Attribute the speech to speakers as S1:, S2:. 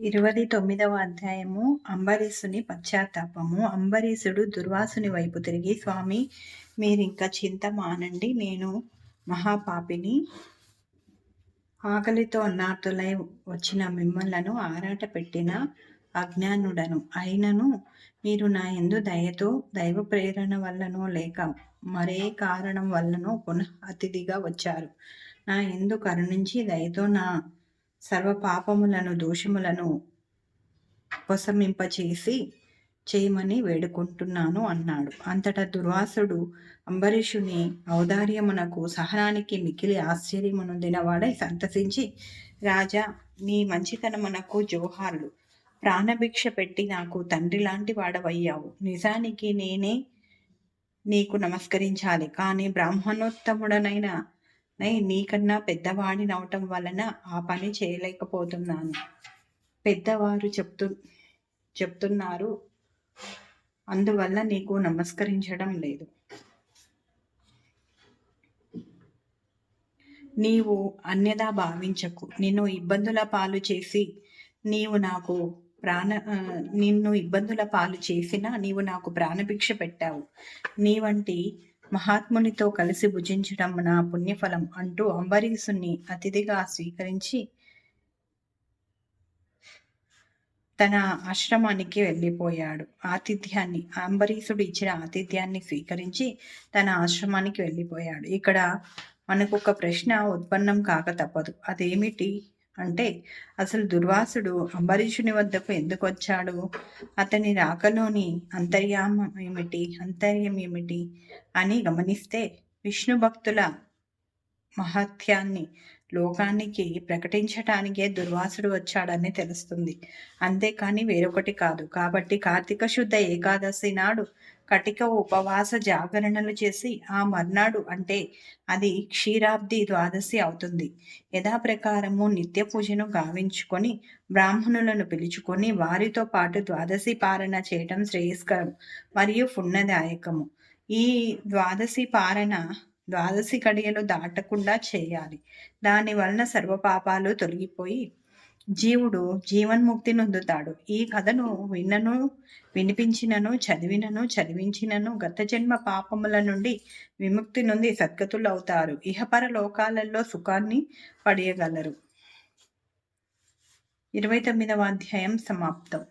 S1: ఇరవై తొమ్మిదవ అధ్యాయము. అంబరీషుని పశ్చాత్తాపము. అంబరీషుడు దుర్వాసుని వైపు తిరిగి స్వామి మీరింక చింత మానండి. నేను మహాపాపిని. ఆకలితో అన్నార్థులై వచ్చిన మిమ్మలను ఆరాట పెట్టిన అజ్ఞానుడను. అయినను మీరు నా ఎందు దయతో దైవ ప్రేరణ వల్లనో లేక మరే కారణం వల్లనో పునః అతిథిగా వచ్చారు. నా ఎందు కరుణించి దయతో నా సర్వ పాపములను దోషములను ఉపశమింపచేసి చేయమని వేడుకుంటున్నాను అన్నాడు. అంతటా దుర్వాసుడు అంబరీషుని ఔదార్యమునకు సహనానికి మికిలి ఆశ్చర్యమును దినవాడై సంతసించి రాజా నీ మంచితనమునకు జోహార్లు. ప్రాణభిక్ష పెట్టి నాకు తండ్రి లాంటి వాడవయ్యావు. నిజానికి నేనే నీకు నమస్కరించాలి. కానీ బ్రాహ్మణోత్తముడనైన నీకన్నా పెద్దవాడినవటం వలన ఆ పని చేయలేకపోతున్నాను. పెద్దవారు చెప్తు చెప్తున్నారు. అందువల్ల నీకు నమస్కరించడం లేదు. నీవు అన్యదా భావించకు. నిన్ను ఇబ్బందుల పాలు చేసి నీవు నాకు ప్రాణ నిన్ను ఇబ్బందుల పాలు చేసినా నీవు నాకు ప్రాణభిక్ష పెట్టావు. నీ వంటి మహాత్మునితో కలిసి భుజించడం నా పుణ్యఫలం అంటూ అంబరీషుణ్ణి అతిథిగా స్వీకరించి తన ఆశ్రమానికి వెళ్ళిపోయాడు. ఆతిథ్యాన్ని అంబరీషుడు ఇచ్చిన ఆతిథ్యాన్ని స్వీకరించి తన ఆశ్రమానికి వెళ్ళిపోయాడు. ఇక్కడ మనకు ఒక ప్రశ్న ఉత్పన్నం కాక తప్పదు. అదేమిటి? అంటే అసలు దుర్వాసుడు అంబరీషుని వద్దకు ఎందుకు వచ్చాడు అతని రాకలోని అంతర్యామం ఏమిటి? అంతర్యం ఏమిటి? అని గమనిస్తే విష్ణు భక్తుల మహత్యాన్ని లోకానికి ప్రకటించటానికే దుర్వాసుడు వచ్చాడని తెలుస్తుంది. అంతేకాని వేరొకటి కాదు. కాబట్టి కార్తీక శుద్ధ ఏకాదశి నాడు కటిక ఉపవాస జాగరణలు చేసి ఆ మర్నాడు అంటే అది క్షీరాబ్ది ద్వాదశి అవుతుంది. యథాప్రకారము నిత్య పూజను గావించుకొని బ్రాహ్మణులను పిలుచుకొని వారితో పాటు ద్వాదశి పారణ చేయటం శ్రేయస్కరం మరియు పుణ్యదాయకము. ఈ ద్వాదశి పారణ ద్వాదశి కడియలు దాటకుండా చేయాలి. దానివలన సర్వపాపాలు తొలగిపోయి జీవుడు జీవన్ముక్తి నొందుతాడు. ఈ కథను విన్నను వినిపించినను చదివినను చదివించినను గత జన్మ పాపముల నుండి విముక్తి నుండి సద్గతులు అవుతారు ఇహపర లోకాలలో సుఖాన్ని పడేయగలరు. ఇరవై తొమ్మిదవ అధ్యాయం సమాప్తం.